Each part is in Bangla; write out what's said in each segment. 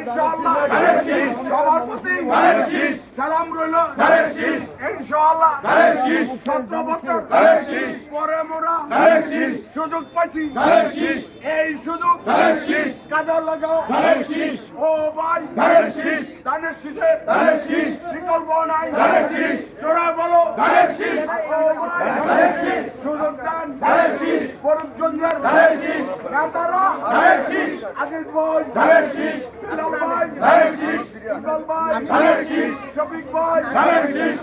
ইনশাআল্লাহ ধানের শীষ। সবার প্রতি ধানের শীষ। সালাম রইল ধানের শীষ। ইনশাআল্লাহ ধানের শীষ। সতেরো বছর ধানের শীষ। পরে মোরা ধানের শীষ। সুযোগ পাইছি ধানের শীষ। এই সুযোগ ধানের শীষ। কাজে লাগাও ধানের শীষ। ও ভাই নেতারা ধানের শীষ। আজিজ ভাই ধানের শীষ।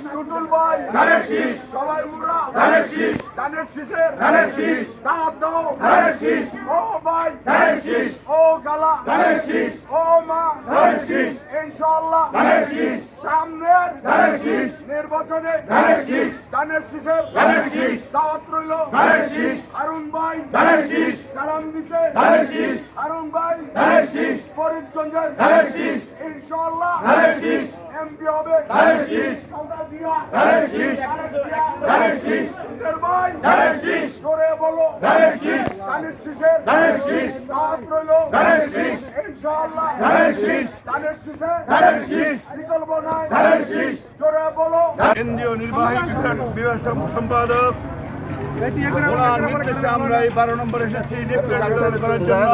বিলাল ভাই ধানের শীষ। শীষের ধানের শীষ। দাও ধানের। ও ভাই। ও গালা ধানের। ও মা। ইনশাআল্লাহ ধানের। সামনের। নির্বাচনে। ধানের শীষের। দাওয়াত রইল। হারুন ভাই। সালাম দিছে। হারুন ভাই। ফরিদগঞ্জের শীষ। এমপি হবে বলো। ধানের শীষের। দাওয়াত রইল। ইনশাআল্লাহ ধানের শীষ। ধানের শীষের ধানের শীষ। বিকল্প নাই ধানের শীষ। জোরে বলো কেন্দ্রীয় নির্বাহী বিভাগ সম্পাদক ওনার নির্দেশে আমরা এই বারো নম্বর এসেছি করার জন্য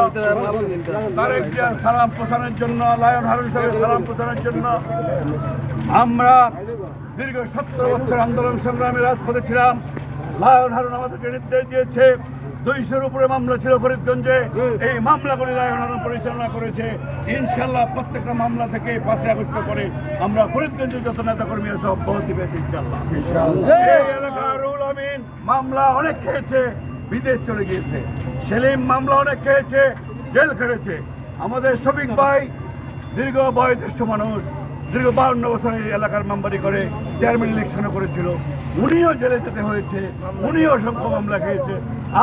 তারেক জিয়ার সালাম প্রসারের জন্য লায়ন হারুন সাহেবের সালাম প্রসারের জন্য আমরা দীর্ঘ সত্তর বছর আন্দোলন সংগ্রামে রাজপথে ছিলাম লায়ন হারুন আমাদেরকে নির্দেশ দিয়েছে দুইশোর উপরে মামলা ছিল ফরিদগঞ্জে। এই মামলাগুলি লায়ন হারুন পরিচালনা করেছে। ইনশাল্লাহ প্রত্যেকটা মামলা থেকে পাঁচই আগস্ট করে আমরা ফরিদগঞ্জে যত নেতা কর্মী আছে অব্যাহতি পেয়েছি ইনশাল্লাহ। এই এলাকার রুল আমিন মামলা অনেক খেয়েছে বিদেশ চলে গিয়েছে। সেলিম মামলা অনেক খেয়েছে জেল খেটেছে। আমাদের শফিক ভাই দীর্ঘ বয়োজ্যেষ্ঠ মানুষ দীর্ঘ বাউন্ন বছর এই এলাকার মেম্বারি করে চেয়ারম্যান ইলেকশনে করেছিল। উনিও জেলে যেতে হয়েছে উনিও অসংখ্য মামলা খেয়েছে।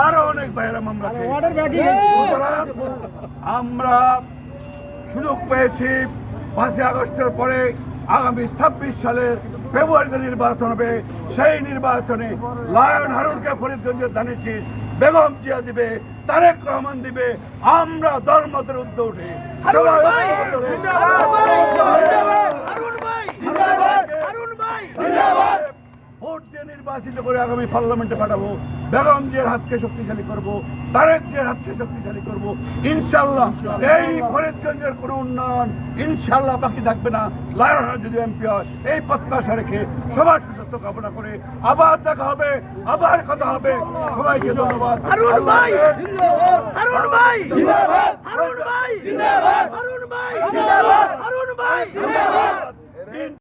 আরও অনেক বাইরা মামলা আমরা সুযোগ পেয়েছি পাঁচই আগস্টের পরে আগামী ছাব্বিশ সালের ফেব্রুয়ারিতে নির্বাচন হবে। সেই নির্বাচনে লায়ন হারুনকে ফরিদগঞ্জের দানিশি বেগম জিয়া দিবে তারেক রহমান দিবে আমরা দলমতের উদ্যোগ। উঠে দিয়ে নির্বাচিত করে আগামী পার্লামেন্টে পাঠাবো বেগম জিয়ার হাতকে শক্তিশালী করব তারেক জিয়ার হাতকে শক্তিশালী করব ইনশাল্লাহ এই ফরিদগঞ্জের কোনো উন্নয়ন ইনশাল্লাহ বাকি থাকবে না লায়ন যদি এমপি হয় এই প্রত্যাশা রেখে সবার সুস্বাস্থ্য কামনা করে আবার দেখা হবে আবার কথা হবে সবাইকে ধন্যবাদ হারুন ভাই! হারুন ভাই জিন্দাবাদ! হারুন ভাই জিন্দাবাদ! ভাই জিন্দাবাদ! ভাই জিন্দাবাদ!